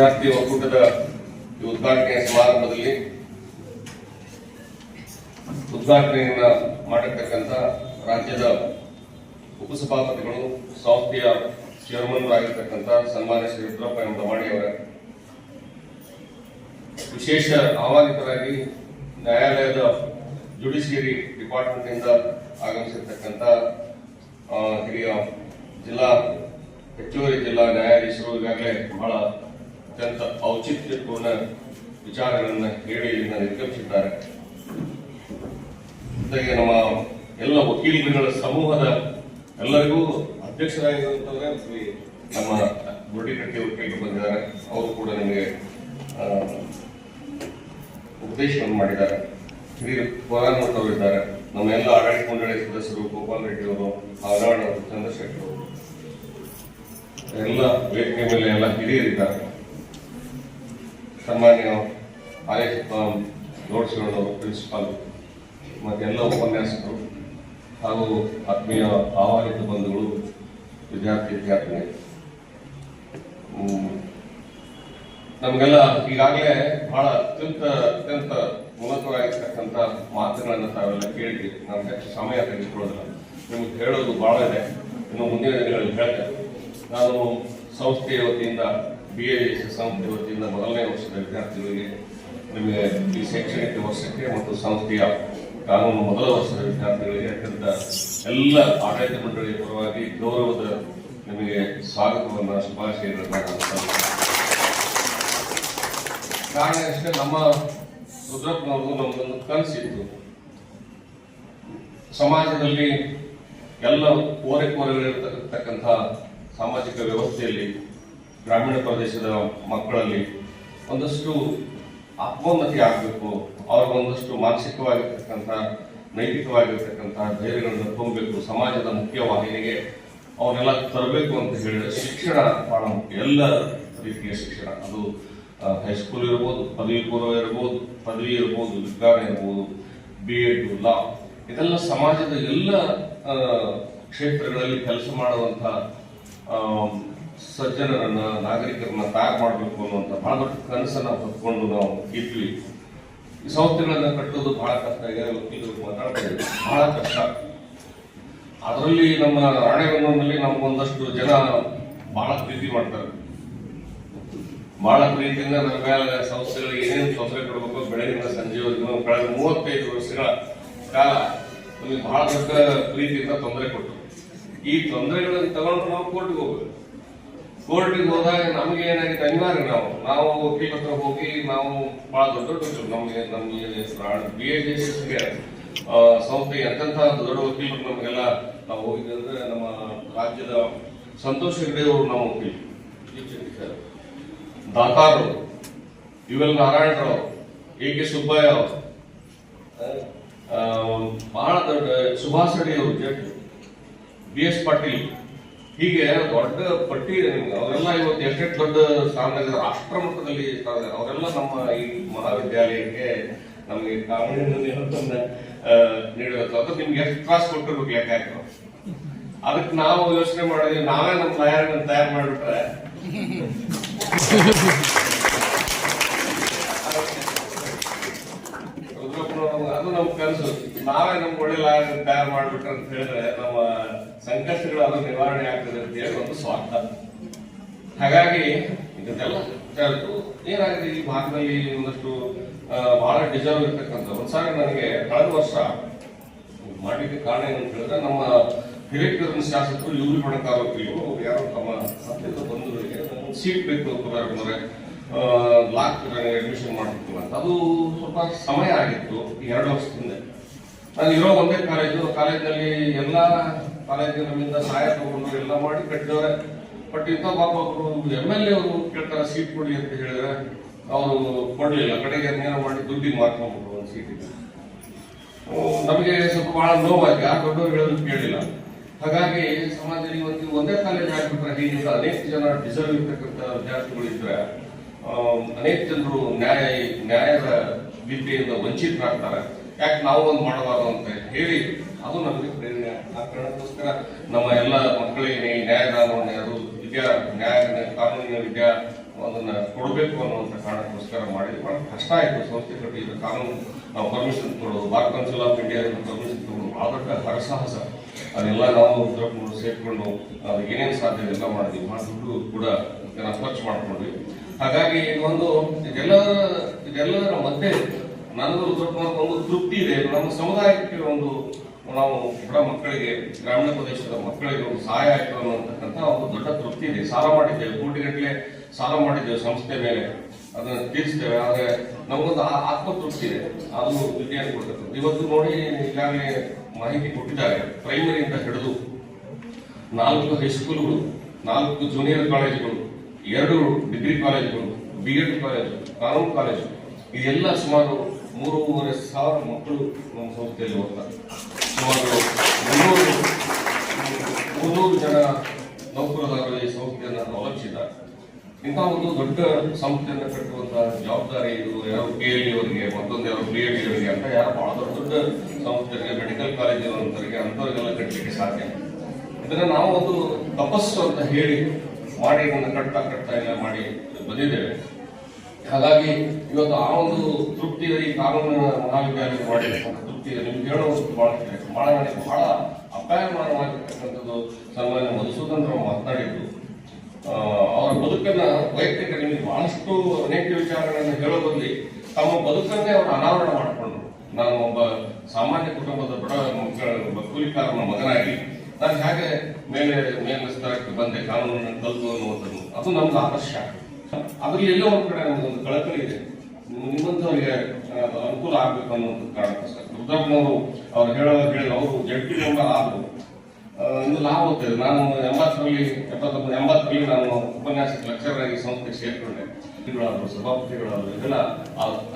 ವಿದ್ಯಾರ್ಥಿ ಒಕ್ಕೂಟದ ಉದ್ಘಾಟನೆಯ ಸಮಾರಂಭದಲ್ಲಿ ಉದ್ಘಾಟನೆಯನ್ನ ಮಾಡಿರ್ತಕ್ಕಂಥ ರಾಜ್ಯದ ಉಪಸಭಾಪತಿಗಳು ಸಂಸ್ಥೆಯ ಚೇರ್ಮನ್ ಆಗಿರ್ತಕ್ಕಂಥ ಸನ್ಮಾನ್ಯ ಶ್ರೀ ರುದ್ರಪ್ಪ ಎಂ ಅವರ. ವಿಶೇಷ ಆಹ್ವಾನಿತರಾಗಿ ನ್ಯಾಯಾಲಯದ ಜುಡಿಷಿಯರಿ ಡಿಪಾರ್ಟ್ಮೆಂಟ್ ಇಂದ ಆಗಮಿಸಿರ್ತಕ್ಕಂಥ ಹಿರಿಯ ಜಿಲ್ಲಾ ಹೆಚ್ಚುವರಿ ಜಿಲ್ಲಾ ನ್ಯಾಯಾಧೀಶರು ಈಗಾಗಲೇ ಬಹಳ ಅತ್ಯಂತ ಔಚಿತ್ಯಪೂರ್ಣ ವಿಚಾರಗಳನ್ನು ಹೇಳಿ ಇಲ್ಲಿಂದ ನಿರ್ಗಮಿಸಿದ್ದಾರೆ. ಜೊತೆಗೆ ನಮ್ಮ ಎಲ್ಲ ವಕೀಲರುಗಳ ಸಮೂಹದ ಎಲ್ಲರಿಗೂ ಅಧ್ಯಕ್ಷರಾಗಿರುವಂಥವರೇ ಶ್ರೀ ನಮ್ಮ ಮುರಳಿಕಟ್ಟಿ ವಕೀಲರು ಬಂದಿದ್ದಾರೆ. ಅವರು ಕೂಡ ನಿಮಗೆ ಉಪದೇಶವನ್ನು ಮಾಡಿದ್ದಾರೆ. ಶ್ರೀ ಪುರಾಣವರು ಇದ್ದಾರೆ. ನಮ್ಮ ಎಲ್ಲ ಆಡಳಿತ ಮಂಡಳಿ ಸದಸ್ಯರು ಗೋಪಾಲ್ ರೆಡ್ಡಿ ಅವರು ಅವರು, ಚಂದ್ರಶೇಖರ್ ಅವರು. ಎಲ್ಲ ವೇದಿಕೆ ಮೇಲೆ ಎಲ್ಲ ಹಿರಿಯರಿದ್ದಾರೆ. ಸನ್ಮಾನ್ಯ ಆಯುಷ್ ನೋಡ್ಸಿರೋರು ಪ್ರಿನ್ಸಿಪಾಲ್, ಮತ್ತೆಲ್ಲ ಉಪನ್ಯಾಸಕರು ಹಾಗೂ ಆತ್ಮೀಯ ಆಹ್ವಾನಿತ ಬಂಧುಗಳು, ವಿದ್ಯಾರ್ಥಿ, ವಿದ್ಯಾರ್ಥಿನಿ. ನಮಗೆಲ್ಲ ಈಗಾಗಲೇ ಬಹಳ ಅತ್ಯಂತ ಅತ್ಯಂತ ಮೂಲಕವಾಗಿರ್ತಕ್ಕಂಥ ಮಾತುಗಳನ್ನು ತಾವೆಲ್ಲ ಕೇಳಿ ನಮ್ಗೆ ಹೆಚ್ಚು ಸಮಯ ತೆಗೆದುಕೊಳ್ಳೋದಿಲ್ಲ. ನಿಮ್ಗೆ ಹೇಳೋದು ಬಹಳ ಇದೆ. ಇನ್ನು ಮುಂದಿನ ದಿನಗಳಲ್ಲಿ ಹೇಳ್ತೇನೆ. ನಾನು ಸಂಸ್ಥೆಯ ವತಿಯಿಂದ ಬಿ ಎ ಸಂಸ್ಥೆ ವತಿಯಿಂದ ಮೊದಲನೇ ವರ್ಷದ ವಿದ್ಯಾರ್ಥಿಗಳಿಗೆ ನಿಮಗೆ ಈ ಶೈಕ್ಷಣಿಕ ವರ್ಷಕ್ಕೆ ಮತ್ತು ಸಂಸ್ಥೆಯ ಕಾನೂನು ಮೊದಲ ವರ್ಷದ ವಿದ್ಯಾರ್ಥಿಗಳಿಗೆ ಅತ್ಯಂತ ಎಲ್ಲ ಆಡಳಿತ ಮಂಡಳಿಯ ಪರವಾಗಿ ಗೌರವದ ನಿಮಗೆ ಸ್ವಾಗತವನ್ನು, ಶುಭಾಶಯಗಳನ್ನು. ಕಾರಣ ಅಷ್ಟೇ ನಮ್ಮ ರುದ್ರಪ್ಪನವರು ನಮ್ದೊಂದು ಕನಸಿತ್ತು ಸಮಾಜದಲ್ಲಿ ಎಲ್ಲ ಕೋರೆ ಕೋರೆಗಳಿರ್ತಕ್ಕಂತಹ ಸಾಮಾಜಿಕ ವ್ಯವಸ್ಥೆಯಲ್ಲಿ ಗ್ರಾಮೀಣ ಪ್ರದೇಶದ ಮಕ್ಕಳಲ್ಲಿ ಒಂದಷ್ಟು ಆತ್ಮೋನ್ನತಿ ಆಗಬೇಕು ಅವ್ರಿಗೊಂದಷ್ಟು ಮಾನಸಿಕವಾಗಿರ್ತಕ್ಕಂಥ ನೈತಿಕವಾಗಿರ್ತಕ್ಕಂಥ ಧೈರ್ಯಗಳನ್ನು ತುಂಬಬೇಕು ಸಮಾಜದ ಮುಖ್ಯವಾಹಿನಿಗೆ ಅವನ್ನೆಲ್ಲ ತರಬೇಕು ಅಂತ ಹೇಳಿದ್ರೆ ಶಿಕ್ಷಣ ಬಹಳ ಮುಖ್ಯ ಎಲ್ಲ ರೀತಿಯ ಶಿಕ್ಷಣ. ಅದು ಹೈಸ್ಕೂಲ್ ಇರ್ಬೋದು ಪದವಿ ಪೂರ್ವ ಇರ್ಬೋದು ಪದವಿ ಇರ್ಬೋದು ವಿಜ್ಞಾನ ಇರ್ಬೋದು ಬಿ ಎಡ್ ಲಾ ಇದೆಲ್ಲ ಸಮಾಜದ ಎಲ್ಲ ಕ್ಷೇತ್ರಗಳಲ್ಲಿ ಕೆಲಸ ಮಾಡುವಂತ ಆ, ಸಜ್ಜನರನ್ನ, ನಾಗರಿಕರನ್ನ ತಯಾರು ಮಾಡಬೇಕು ಅನ್ನುವಂಥ ಬಹಳ ದೊಡ್ಡ ಕನಸನ್ನ ಹೊತ್ಕೊಂಡು ನಾವು ಇದ್ವಿ. ಈ ಸಂಸ್ಥೆಗಳನ್ನ ಕಟ್ಟೋದು ಬಹಳ ಕಷ್ಟ. ಇದೆ ವಕೀಲರು ಮಾತಾಡ್ತಾರೆ ಬಹಳ ಕಷ್ಟ. ಅದರಲ್ಲಿ ನಮ್ಮ ರಾಣೆಬೆನ್ನೂರಿನಲ್ಲಿ ನಮ್ಗೊಂದಷ್ಟು ಜನ ಬಹಳ ಪ್ರೀತಿ ಮಾಡ್ತಾರೆ. ಬಹಳ ಪ್ರೀತಿಯಿಂದ ನನ್ನ ಮೇಲೆ ಸಂಸ್ಥೆಗಳಿಗೆ ಏನೇನು ತೊಂದರೆ ಕೊಡಬೇಕು ಬೆಳಗಿನ ಸಂಜೆವರೆಗೂ ಕಳೆದ ಮೂವತ್ತೈದು ವರ್ಷಗಳ ಕಾಲ ನಮಗೆ ಬಹಳ ದೊಡ್ಡ ಪ್ರೀತಿಯಿಂದ ತೊಂದರೆ ಕೊಟ್ಟರು. ಈ ತೊಂದರೆಗಳನ್ನು ತಗೊಂಡು ನಾವು ಕೋರ್ಟ್ಗೆ ಹೋಗ್ಬೇಕು. ಕೋರ್ಟಿಗೆ ಹೋದಾಗ ನಮಗೆ ಏನಾಗಿದೆ ಅನಿವಾರ್ಯ ನಾವು. ನಾವು ವಕೀಲ ಹತ್ರ ಹೋಗಿ ನಾವು ಬಹಳ ದೊಡ್ಡ ದೊಡ್ಡ ನಮಗೆ ನಮಗೆ ಬಿ ಎ ಗೆ ಸಂಸ್ಥೆ ಎಂತೆಂಥ ದೊಡ್ಡ ವಕೀಲರು ನಮಗೆಲ್ಲ ನಾವು ಹೋಗಿದ್ರೆ ನಮ್ಮ ರಾಜ್ಯದ ಸಂತೋಷ್ ಹೆಗ್ಡೆ ಅವರು ನಾವು ವಕೀಲ ದಾತಾರು U L Narayanarao A K Subbaiah ಅವರು. ಬಹಳ ದೊಡ್ಡ, ಸುಭಾಷ್ ಅಡಿ ಅವರು ಜಡ್ಜ್ ಬಿ ಎಸ್ ಪಾಟೀಲ್. ಹೀಗೆ ದೊಡ್ಡ ಪಟ್ಟಿ ಇದೆ ನಿಮ್ಗೆ. ಅವರೆಲ್ಲ ಇವತ್ತು ಎಷ್ಟೆಷ್ಟು ದೊಡ್ಡ ಸ್ಥಾನದಲ್ಲಿ ರಾಷ್ಟ್ರ ಮಟ್ಟದಲ್ಲಿ ಅವರೆಲ್ಲ ನಮ್ಮ ಈ ಮಹಾವಿದ್ಯಾಲಯಕ್ಕೆ ನಮಗೆ ಕಾನೂನಿನ ನೇತೃತ್ವವನ್ನ, ಆ, ನೀಡಬೇಕು ಅದು ನಿಮ್ಗೆ ಎಷ್ಟು ಕ್ಲಾಸ್ ಕೊಟ್ಟಿರ್ಬೇಕು ಲೆಕ್ಕ ಅದಕ್ಕೆ ನಾವು ಯೋಚನೆ ಮಾಡಿದ್ವಿ ನಾವೇ ನಮ್ಮ ಲಾಯರ್ನ ತಯಾರು ಮಾಡಿಬಿಟ್ರೆ. ಅದು ನಮ್ಮ ಕನಸು. ನಾವೇ ನಮ್ಮ ಒಳ್ಳೆ ಲಾಯರ್ ತಯಾರು ಮಾಡ್ಬಿಟ್ರೆ ಅಂತ ಹೇಳಿದ್ರೆ ನಮ್ಮ ಸಂಕಷ್ಟಗಳು ನಿವಾರಣೆ ಆಗ್ತದೆ ಅಂತ ಹೇಳಿ ಒಂದು ಸ್ವಾರ್ಥ. ಹಾಗಾಗಿ ಇದನ್ನೆಲ್ಲ ಏನಾಗಿದೆ ಈ ಭಾಗದಲ್ಲಿ ಒಂದಷ್ಟು ಬಹಳ ಡಿಸರ್ವ್ ಇರ್ತಕ್ಕಂಥ ಒಂದ್ಸಾರಿ ನನಗೆ ಕಳೆದ ವರ್ಷ ಮಾಡಲಿಕ್ಕೆ ಕಾರಣ ಏನಂತ ಹೇಳಿದ್ರೆ ನಮ್ಮ ಹಿರೇಕೆರೂರಿನ ಶಾಸಕರು ಯೂರಿ ಬಣಕಾರರು ಯಾರೋ ತಮ್ಮ ಸತ್ಯದ ಬಂಧುಗಳಿಗೆ ಸೀಟ್ ಬೇಕು ಅಂತಂದ್ರೆ ಲಾಕ್ ಅಡ್ಮಿಷನ್ ಮಾಡ್ಬೇಕು ಅಂತ. ಅದು ಸ್ವಲ್ಪ ಸಮಯ ಆಗಿತ್ತು ಎರಡು ವರ್ಷದಿಂದ. ನಾನು ಇರೋ ಒಂದೇ ಕಾಲೇಜು ಕಾಲೇಜಿನಲ್ಲಿ ಎಲ್ಲ ಕಾಲೇಜಿನ ನಮ್ಮಿಂದ ಸಹಾಯ ತಗೊಂಡು ಎಲ್ಲ ಮಾಡಿ ಕಟ್ಟಿದ್ದಾರೆ ಬಟ್ ಇಂಥ ಪಾಪ ಒಬ್ರು ಎಂ ಎಲ್ ಎ ಅವರು ಕೇಳ್ತಾರೆ, ಸೀಟ್ ಕೊಡಿ ಅಂತ ಹೇಳಿದ್ರೆ, ಅವರು ಕೊಡ್ಲಿಲ್ಲ. ಕಡೆಗೆ ನೇರ ಮಾಡಿ ದುಡ್ಡಿಗೆ ಮಾರ್ಕೊಂಡ್ಬಿಟ್ರು ಒಂದು ಸೀಟಿಗೆ. ನಮಗೆ ಸ್ವಲ್ಪ ಬಹಳ ನೋವಾಗಿ ಆ ದೊಡ್ಡವರು ಹೇಳೋದು ಕೇಳಿಲ್ಲ. ಹಾಗಾಗಿ ಸಮಾಜದಲ್ಲಿ ಇವತ್ತು ಒಂದೇ ಕಾಲೇಜ್ ಆಗ್ಬಿಟ್ರೆ ಹೀಗಿಂತ ಅನೇಕ ಜನ ಡಿಸರ್ವ್ ಇರ್ತಕ್ಕಂಥ ವಿದ್ಯಾರ್ಥಿಗಳಿದ್ರೆ ಅನೇಕ ಜನರು ನ್ಯಾಯ, ನ್ಯಾಯದ ವಿದ್ಯೆಯಿಂದ ವಂಚಿತರಾಗ್ತಾರೆ. ಯಾಕೆ ನಾವು ಒಂದು ಮಾಡಬಾರ್ದು ಅಂತ ಹೇಳಿ ಅದು ನಮಗೆ ಪ್ರೇರಣೆ. ಆ ಕಾರಣಕ್ಕೋಸ್ಕರ ನಮ್ಮ ಎಲ್ಲ ಮಕ್ಕಳಿಗೆ ನ್ಯಾಯದಾನವನ್ನು ಅದು ವಿದ್ಯಾ ನ್ಯಾಯ ಕಾನೂನಿನ ವಿದ್ಯಾ ಅದನ್ನ ಕೊಡಬೇಕು ಅನ್ನುವಂಥ ಕಾರಣಕ್ಕೋಸ್ಕರ ಮಾಡಿ ಬಹಳ ಕಷ್ಟ ಆಯಿತು. ಸಂಸ್ಥೆ ಕಟ್ಟಿ ಇದು ಕಾನೂನು, ನಾವು ಪರ್ಮಿಷನ್ ಕೊಡೋದು bar council of India permission ತಗೊಂಡು ಆದಷ್ಟು ಹರಸಾಹಸ. ಅದೆಲ್ಲ ನಾವು ದೊಡ್ಡ ಸೇರಿಕೊಂಡು, ಅದು ಏನೇನು ಸಾಧ್ಯ ಎಲ್ಲ ಮಾಡಿದ್ವಿ. ಮಾಡಿ ದುಡ್ಡು ಕೂಡ ಜನ ಖರ್ಚು ಮಾಡ್ಕೊಂಡ್ವಿ. ಹಾಗಾಗಿ ಒಂದು ಇದೆಲ್ಲದರ ಇದೆಲ್ಲದರ ಮಧ್ಯೆ ನನಗೂ ದೊಡ್ಡ ಒಂದು ತೃಪ್ತಿ ಇದೆ ನಮ್ಮ ಸಮುದಾಯಕ್ಕೆ ಒಂದು ನಾವು ಬಡ ಮಕ್ಕಳಿಗೆ, ಗ್ರಾಮೀಣ ಪ್ರದೇಶದ ಮಕ್ಕಳಿಗೆ ಒಂದು ಸಹಾಯ ಆಯಿತು ಅನ್ನುವಂತಕ್ಕಂಥ ಒಂದು ದೊಡ್ಡ ತೃಪ್ತಿ ಇದೆ. ಸಾಲ ಮಾಡಿದ್ದೇವೆ, ಕೋಟಿಗಟ್ಟಲೆ ಸಾಲ ಮಾಡಿದ್ದೇವೆ ಸಂಸ್ಥೆ ಮೇಲೆ. ಅದನ್ನು ತೀರಿಸ್ತೇವೆ, ಆದರೆ ನಮಗೊಂದು ಆತ್ಮತೃಪ್ತಿ ಇದೆ. ಅದು ವಿಜ್ಞಾನ ಕೊಡ್ತಕ್ಕಂಥ ಇವತ್ತು ನೋಡಿ ಈಗಾಗಲೇ ಮಾಹಿತಿ ಕೊಟ್ಟಿದ್ದಾರೆ. ಪ್ರೈಮರಿಯಿಂದ ಹಿಡಿದು ನಾಲ್ಕು ಹೈಸ್ಕೂಲ್ಗಳು ನಾಲ್ಕು ಜೂನಿಯರ್ ಕಾಲೇಜುಗಳು ಎರಡು ಡಿಗ್ರಿ ಕಾಲೇಜುಗಳು ಬಿ ಎಡ್ ಕಾಲೇಜು ಕಾನೂನು ಕಾಲೇಜು ಇದೆಲ್ಲ ಸುಮಾರು ಮೂರುವರೆ ಸಾವಿರ ಮಕ್ಕಳು ನಮ್ಮ ಸಂಸ್ಥೆಯಲ್ಲಿ ಓದ್ತಾರೆ. ಮುನ್ನೂರು ಜನ ನೌಕರದಾರರು ಈ ಸಂಸ್ಥೆಯನ್ನು ಅವಲಂಬಿಸಿದ್ದಾರೆ ಇಂಥ ಒಂದು ದೊಡ್ಡ ಸಂಸ್ಥೆಯನ್ನು ಕಟ್ಟುವಂತಹ ಜವಾಬ್ದಾರಿ ಇದು. ಯಾರು ಕೆ ಎಲ್ ಅವರಿಗೆ, ಮತ್ತೊಂದು ಯಾರು ಬಿ ಎಡ್ ಅವರಿಗೆ ಅಂತ ಯಾರು ಬಹಳ ದೊಡ್ಡ ದೊಡ್ಡ ಸಂಸ್ಥೆಗೆ ಮೆಡಿಕಲ್ ಕಾಲೇಜಿನವರಿಗೆ ಅಂಥವ್ರಿಗೆಲ್ಲ ಕಟ್ಟಲಿಕ್ಕೆ ಸಾಧ್ಯ. ಇದನ್ನು ನಾವು ಒಂದು ತಪಸ್ಸು ಅಂತ ಹೇಳಿ ಮಾಡಿ ಇದನ್ನು ಕಟ್ತಾ ಕಟ್ತಾ ಎಲ್ಲ ಮಾಡಿ ಬಂದಿದ್ದೇವೆ. ಹಾಗಾಗಿ ಇವತ್ತು ಆ ಒಂದು ತೃಪ್ತಿ ಈ ಕಾನೂನು ಮಹಾವಿದ್ಯಾಲಯ ಮಾಡಿರ್ತಕ್ಕಂಥ ಇದೆ. ನಿಮ್ಗೆ ಹೇಳುವಷ್ಟು ಬಹಳ ಭಾಳ ಬಹಳ ನನಗೆ ಬಹಳ ಅಪಾಯಮಾನವಾಗಿರ್ತಕ್ಕಂಥದ್ದು ಸನ್ಮಾನ್ಯ ಮಧುಸೂದನ್ ರಾವ್ ಮಾತನಾಡಿದ್ದು ಅವರ ಬದುಕನ್ನ ವೈಯಕ್ತಿಕ ನಿಮಗೆ ಬಹಳಷ್ಟು ಅನೇಕ ವಿಚಾರಗಳನ್ನು ಹೇಳೋದ್ರಲ್ಲಿ ತಮ್ಮ ಬದುಕನ್ನೇ ಅವರು ಅನಾವರಣ ಮಾಡಿಕೊಂಡ್ರು. ನಾನು ಒಬ್ಬ ಸಾಮಾನ್ಯ ಕುಟುಂಬದ ಬಡ ಮಕ್ಕಳ ಕೂಲಿಕಾರನ ಮಗನಾಗಿ, ನಾನು ಹೇಗೆ ಮೇಲೆ, ಮೇಲಿನ ಸ್ಥಳಕ್ಕೆ ಬಂದೆ, ಕಾನೂನನ್ನು ಕಲ್ತು ಅನ್ನುವಂಥದ್ದು. ಅದು ನಮ್ಗೆ ಆದರ್ಶ. ಅದರಲ್ಲಿ ಎಲ್ಲೋ ಒಂದು ಕಡೆ ನಮಗೊಂದು ಕಳಕಳಿ ಇದೆ. ನಿಮ್ಮಂಥವ್ರಿಗೆ ಅದು ಅನುಕೂಲ ಆಗ್ಬೇಕು ಅನ್ನೋದು ಸರ್. ರುದ್ರಪ್ಪನವರು ಅವ್ರು ಹೇಳೋ ಹೇಳಿ ಅವರು ಪಿ ಮೆಂಬರ್ ಆದ್ರು. ಇದು ಲಾಭ ಆಗ್ತದೆ ನಾನು ಎಂಬತ್ತರಲ್ಲಿ, ಎಪ್ಪತ್ತೊಂಬತ್ತು, ಎಂಬತ್ತರಲ್ಲಿ ನಾನು ಉಪನ್ಯಾಸಕ ಲೆಕ್ಚರ್ ಆಗಿ ಸಂಸ್ಥೆಗೆ ಸೇರ್ಕೊಂಡೆ. ಗಳಾದ್ರು ಸಭಾಪತಿಗಳಾದ್ರು, ಇದೆಲ್ಲ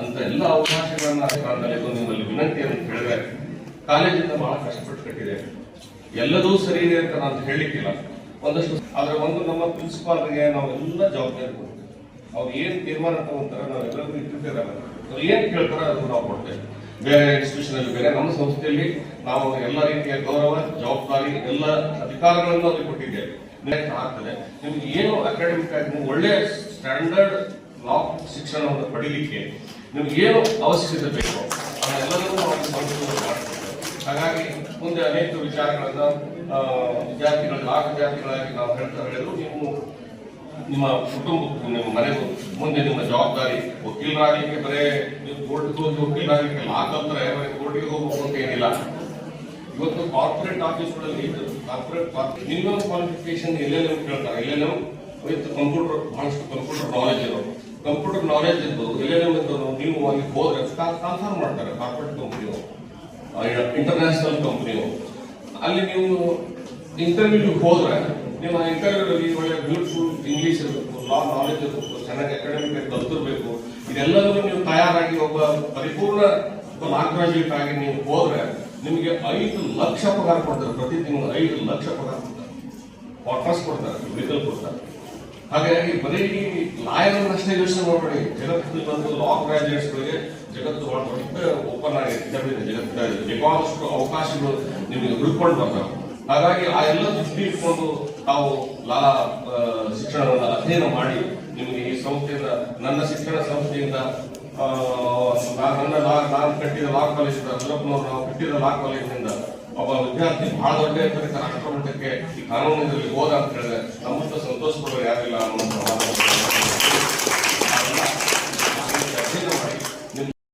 ಅಂತ ಎಲ್ಲ ಅವಕಾಶಗಳನ್ನ ಕಾರಣದಲ್ಲಿ ನಿಮ್ಮಲ್ಲಿ ವಿನಂತಿ ಅಂತ ಕಾಲೇಜಿಂದ ಬಹಳ ಕಷ್ಟಪಟ್ಟು ಕಟ್ಟಿದೆ. ಎಲ್ಲದೂ ಸರಿ ಅಂತ ನಾನು ಹೇಳಲಿಕ್ಕಿಲ್ಲ ಒಂದಷ್ಟು, ಆದ್ರೆ ಒಂದು ನಮ್ಮ ಪ್ರಿನ್ಸಿಪಾಲ್ಗೆ ನಾವೆಲ್ಲ ಜವಾಬ್ದಾರಿ ಅವ್ರು ಏನ್ ತೀರ್ಮಾನ ತಗೊಂತಾರೆ ನಾವೆಲ್ಲರಿಗೂ ಇಟ್ಟಿದ್ದೇವೆ ಅವ್ರು ಏನ್ ಕೇಳ್ತಾರೆ ಅದನ್ನು ನಾವು ಕೊಡ್ತೇವೆ. ಬೇರೆ ಇನ್ಸ್ಟಿಟ್ಯೂಷನ್ ಅಲ್ಲಿ, ಬೇರೆ ನಮ್ಮ ಸಂಸ್ಥೆಯಲ್ಲಿ ನಾವು ಎಲ್ಲ ರೀತಿಯ ಗೌರವ, ಜವಾಬ್ದಾರಿ, ಎಲ್ಲ ಅಧಿಕಾರಗಳನ್ನು ಅವ್ರಿಗೆ ಕೊಟ್ಟಿದ್ದೇವೆ. ಆಗ್ತದೆ. ನಿಮ್ಗೆ ಏನು ಅಕಾಡೆಮಿಕ್ ಆಗಿ ಒಳ್ಳೆ ಸ್ಟ್ಯಾಂಡರ್ಡ್ ಲಾ ಶಿಕ್ಷಣವನ್ನು ಪಡಿಲಿಕ್ಕೆ ನಿಮ್ಗೆ ಏನು ಅವಶ್ಯಕತೆ ಬೇಕು ಅದೆಲ್ಲದನ್ನು ನಾವು ಮಾಡ್ತೇವೆ. ಹಾಗಾಗಿ ಮುಂದೆ ಅನೇಕ ವಿಚಾರಗಳನ್ನ ವಿದ್ಯಾರ್ಥಿಗಳು ಆ ವಿದ್ಯಾರ್ಥಿಗಳಾಗಿ ನಾವು ಹೇಳ್ತಾ ಹೇಳಿದ್ರು. ನೀವು ನಿಮ್ಮ ಕುಟುಂಬಕ್ಕೂ ನಿಮ್ಮ ಮನೆಗೂ ಮುಂದೆ ನಿಮ್ಮ ಜವಾಬ್ದಾರಿ ವಕೀಲರಾಗಲಿಕ್ಕೆ ಬರೇ, ನೀವು ಕೋರ್ಟ್ಗೆ ಹೋಗಿ ವಕೀಲರಾಗಲಿಕ್ಕೆ ಲಾ ಕೋರ್ಟಿಗೆ ಹೋಗುವಂತ ಏನಿಲ್ಲ. ಇವತ್ತು ಕಾರ್ಪೊರೇಟ್ ಆಫೀಸ್ಗಳಲ್ಲಿ ಕಾರ್ಪೊರೇಟ್ ಮಿನಿಮಮ್ ಕ್ವಾಲಿಫಿಕೇಶನ್ ಎಲ್ಲೆಲ್ಲ ಕೇಳ್ತಾರೆ? ಎಲ್ಲೆಲ್ಲ? ವಿತ್ ಕಂಪ್ಯೂಟರ್ ಬಹಳಷ್ಟು ಕಂಪ್ಯೂಟರ್ ನಾಲೆಜ್ ಇರೋರು ಕಂಪ್ಯೂಟರ್ ನಾಲೆಜ್ ಇದ್ದು ಎಲ್ಲೆಲ್ಲ ಇದ್ದವರು ನೀವು ಅಲ್ಲಿ ಹೋದ್ರೆ ಟ್ರಾನ್ಸ್ಫರ್ ಮಾಡ್ತಾರೆ ಕಾರ್ಪೊರೇಟ್ ಕಂಪ್ನಿಯವರು ಇಂಟರ್ನ್ಯಾಷನಲ್ ಕಂಪ್ನಿಯವರು ಅಲ್ಲಿ ನೀವು ಇಂಟರ್ವ್ಯೂಗೆ ಹೋದ್ರೆ ನಿಮ್ಮ ಇಂಟರ್ವ್ಯೂದಲ್ಲಿ ಒಳ್ಳೆ ಬ್ಯೂಟಿಫುಲ್ ಇಂಗ್ಲೀಷ್ ಇರಬೇಕು ಲಾ ನಾಲೆಜ್ ಇರಬೇಕು, ಚೆನ್ನಾಗಿ ಅಕಾಡೆಮಿಕ್ ಕಲ್ತಿರ್ಬೇಕು ಇದೆಲ್ಲದರೂ ನೀವು ತಯಾರಾಗಿ ಒಬ್ಬ ಪರಿಪೂರ್ಣ ಗ್ರಾಜುಯೇಟ್ ಆಗಿ ನೀವು ಹೋದ್ರೆ ನಿಮಗೆ ಐದು ಲಕ್ಷ ಪಗಾರ ಕೊಡ್ತಾರೆ, ಪ್ರತಿ ತಿಂಗಳು ಐದು ಲಕ್ಷ ಪಗಾರ ಕೊಡ್ತಾರೆ. ಕೊಡ್ತಾರೆ ವೆಹಿಕಲ್ ಕೊಡ್ತಾರೆ. ಹಾಗಾಗಿ ಬರೀ ಲಾಯರ್ ಅಷ್ಟೇ ಯೋಚನೆ ಮಾಡಬೇಡಿ. ಜಗತ್ತಿನಲ್ಲಿ ಬಂದು ಲಾ ಗ್ರಾಜುಯೇಟ್ಸ್ಗಳಿಗೆ ಜಗತ್ತು ದೊಡ್ಡ ಓಪನ್ ಆಗಿ ಜಗತ್ತು ಜಗತ್ತಿನಲ್ಲಿ ಬೇಕಾದಷ್ಟು ಅವಕಾಶಗಳು ನಿಮಗೆ ಹುಡುಕೊಂಡು ಬರ್ತಾವೆ. ಹಾಗಾಗಿ ಆ ಎಲ್ಲ ದೃಷ್ಟಿ ಇಟ್ಕೊಂಡು ತಾವು ಲಾ ಶಿಕ್ಷಣವನ್ನು ಅಧ್ಯಯನ ಮಾಡಿ ನಿಮಗೆ ಈ ಸಂಸ್ಥೆಯಿಂದ, ನನ್ನ ಶಿಕ್ಷಣ ಸಂಸ್ಥೆಯಿಂದ ನನ್ನ ಲಾ, ನಾನು ಕಟ್ಟಿದ ಲಾ ಕಾಲೇಜಿಂದ ರುದ್ರಪ್ಪನವರು ನಾವು ಕಟ್ಟಿದ ಲಾ ಕಾಲೇಜಿನಿಂದ ಒಬ್ಬ ವಿದ್ಯಾರ್ಥಿ ಬಹಳ ದೊಡ್ಡ ಎತ್ತರಕ್ಕೆ ರಾಷ್ಟ್ರಮಟ್ಟಕ್ಕೆ ಈ ಕಾನೂನಿನಲ್ಲಿ ಹೋದ ಅಂತ ಹೇಳಿದ್ರೆ ನಮ್ಮಷ್ಟು ಸಂತೋಷ ಪಡೋರು ಯಾರಿಲ್ಲ ಅನ್ನೋ